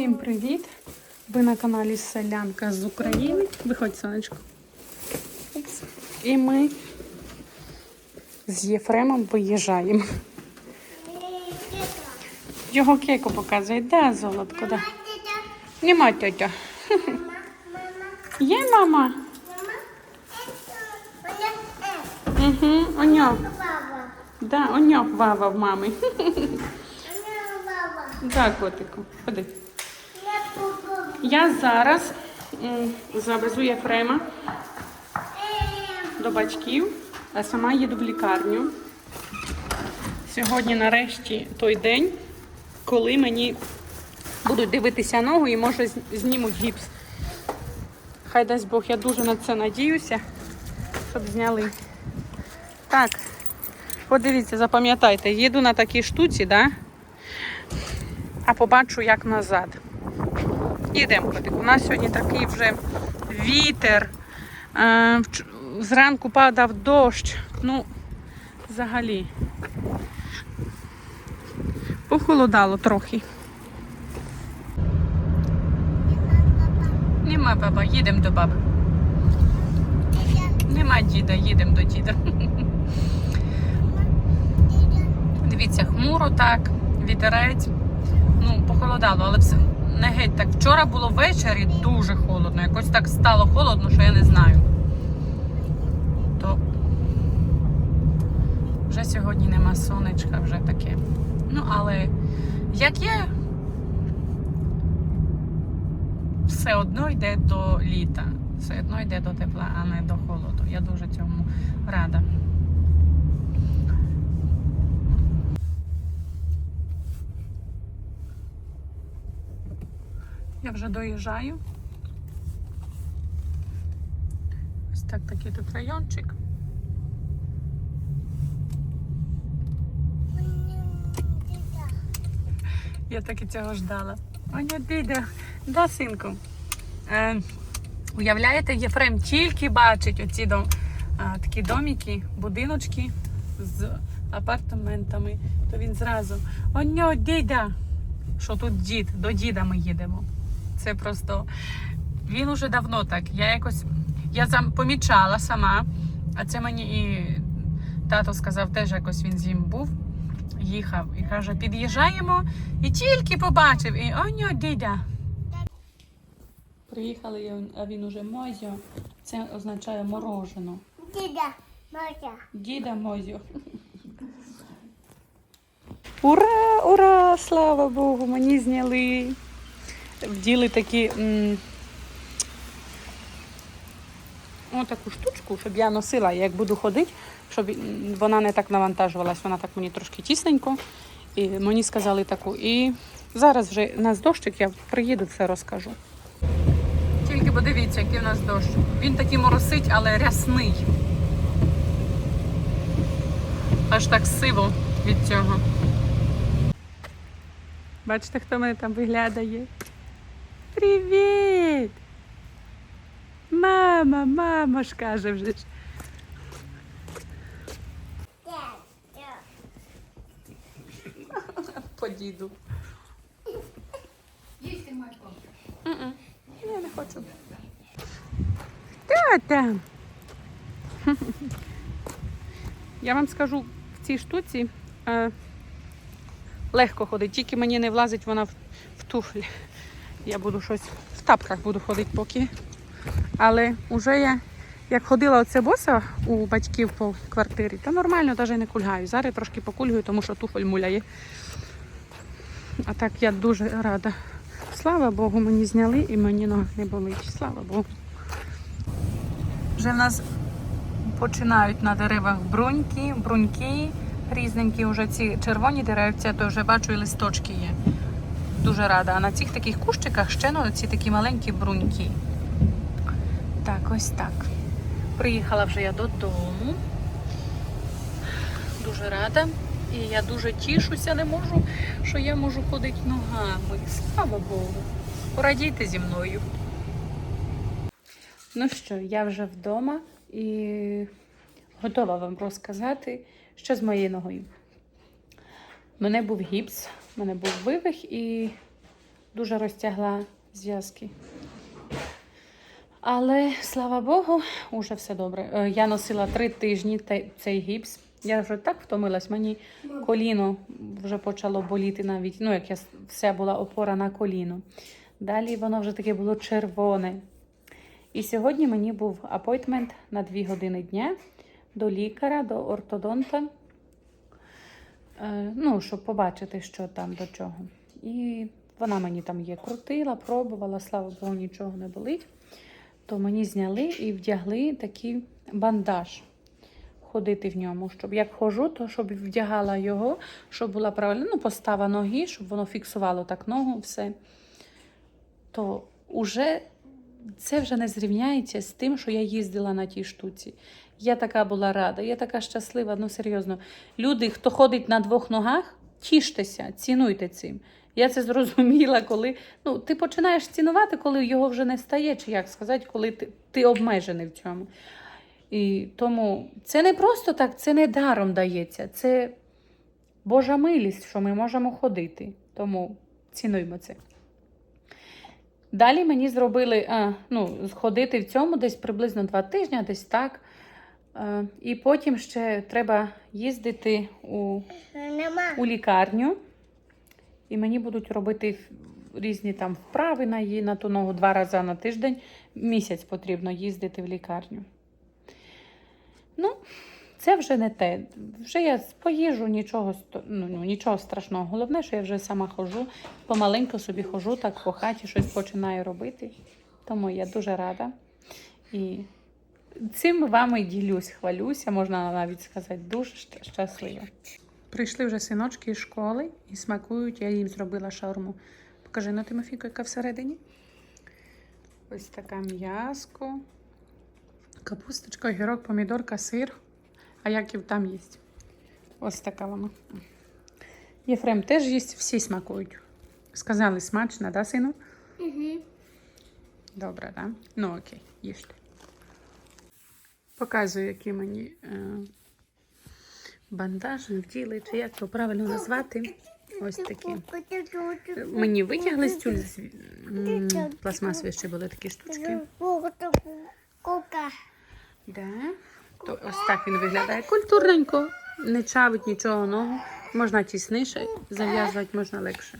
Всім привіт! Ви на каналі Селянка з України. Виходь, сонечко. Упс. І ми з Єфремом виїжджаємо. Його кейку показує. Де золотко? Да. Нема тетя. Є мама? Угу, оньок. Да, оньок вава в мами. Да, котику. Ходи. Я зараз завезу Єфрема до батьків, а сама їду в лікарню. Сьогодні нарешті той день, коли мені будуть дивитися ногу і може знімуть гіпс. Хай дасть Бог, я дуже на це надіюся, щоб зняли. Так, подивіться, запам'ятайте, їду на такій штуці, да? а побачу, як назад. Їдемо, котик. У нас сьогодні такий вже вітер. Е, Зранку падав дощ. Ну, взагалі. Похолодало трохи. Нема баба, їдемо до баби. Нема діда, їдемо до діда. Дивіться, хмуро так, вітерець. Ну, похолодало, але все не геть так. Вчора було ввечері дуже холодно. Якось так стало холодно, що я не знаю. То вже сьогодні нема сонечка, вже таке. Ну, але як є, все одно йде до літа. Все одно йде до тепла, а не до холоду. Я дуже цьому рада. Я вже доїжджаю. Ось так такий тут райончик. Я так і цього ждала. Аня діда, да, синку. Е, уявляєте, Єфрем тільки бачить оці дом, а, такі домики, будиночки з апартаментами, то він зразу. Оньо, діда! Що тут дід, до діда ми їдемо. Це просто він уже давно так. Я якось я сам помічала сама, а це мені і тато сказав, теж якось він зім був, їхав і каже, під'їжджаємо і тільки побачив. І оньо, діда. Приїхали, а він уже мозьо. Це означає морожено. Діда, Моя. Діда мозю. Ура, ура! Слава Богу, мені зняли. Вділи такі. М- О, таку штучку, щоб я носила, як буду ходити, щоб вона не так навантажувалась, вона так мені трошки тісненько. І мені сказали таку. І зараз вже у нас дощик, я приїду, все розкажу. Тільки подивіться, який у нас дощ. Він такий моросить, але рясний. Аж так сиво від цього. Бачите, хто мене там виглядає? Привіт! Мама, мама ж каже вже. ж. По діду. Їсти Майко. Я не хочу. Хто там? Я вам скажу, в цій штуці е, легко ходить, тільки мені не влазить вона в, в туфлі. Я буду щось в тапках буду ходити поки. Але вже я як ходила оце боса у батьків по квартирі, то нормально навіть не кульгаю. Зараз трошки покульгаю, тому що туфель муляє. А так я дуже рада. Слава Богу, мені зняли і мені нога не болить. Слава Богу. Вже в нас починають на деревах бруньки, бруньки різненькі. Вже ці червоні деревця, то вже бачу і листочки є. Дуже рада. А на цих таких кущиках ще ну, ці такі маленькі бруньки. Так, ось так. Приїхала вже я додому. Дуже рада. І я дуже тішуся, не можу, що я можу ходити ногами. Слава Богу. Порадійте зі мною. Ну що, я вже вдома і готова вам розказати, що з моєю ногою. Мене був гіпс, у мене був вивих і дуже розтягла зв'язки. Але слава Богу, уже все добре. Е, Я носила три тижні цей гіпс. Я вже так втомилась, мені коліно вже почало боліти навіть. Ну, як я вся була опора на коліно. Далі воно вже таке було червоне. І сьогодні мені був апойтмент на дві години дня до лікаря, до ортодонта. Е, ну, щоб побачити, що там до чого. І вона мені там є крутила, пробувала, слава Богу, нічого не болить. То мені зняли і вдягли такий бандаж. Ходити в ньому. Щоб як хожу, то щоб вдягала його, щоб була правильна ну, постава ноги, щоб воно фіксувало так ногу, все. То уже це вже не зрівняється з тим, що я їздила на тій штуці. Я така була рада, я така щаслива, ну серйозно. Люди, хто ходить на двох ногах, тіштеся, цінуйте цим. Я це зрозуміла, коли ну, ти починаєш цінувати, коли його вже не стає, чи як сказати, коли ти, ти обмежений в цьому. І тому це не просто так, це не даром дається, це Божа милість, що ми можемо ходити. Тому цінуймо це. Далі мені зробили а, ну, ходити в цьому десь приблизно два тижні, десь так. Е, і потім ще треба їздити у, у лікарню. І мені будуть робити різні там вправи на, її, на ту ногу два рази на тиждень. Місяць потрібно їздити в лікарню. Ну, це вже не те. Вже я поїжджу, нічого, ну, ну, нічого страшного. Головне, що я вже сама ходжу, помаленьку собі ходжу, так по хаті щось починаю робити. Тому я дуже рада. І цим вами ділюсь, хвалюся, можна навіть сказати, дуже щаслива. Прийшли вже синочки з школи і смакують, я їм зробила шаурму. Покажи на Тимофійку, яка всередині. Ось така м'яско, капусточка, огірок, помідорка, сир. А яків там є. Ось така вона. Єфрем теж їсть, всі смакують. Сказали смачно, да, сину? Угу. Добре, да? Ну окей, їжте. Показую, які мені е, бандажі вділи, чи як то правильно назвати. Ось такі. Мені витягли з тюль з пластмасові ще були такі штучки. Да. То ось так він виглядає культурненько, не чавить нічого ногу. Можна тісніше, зав'язувати можна легше.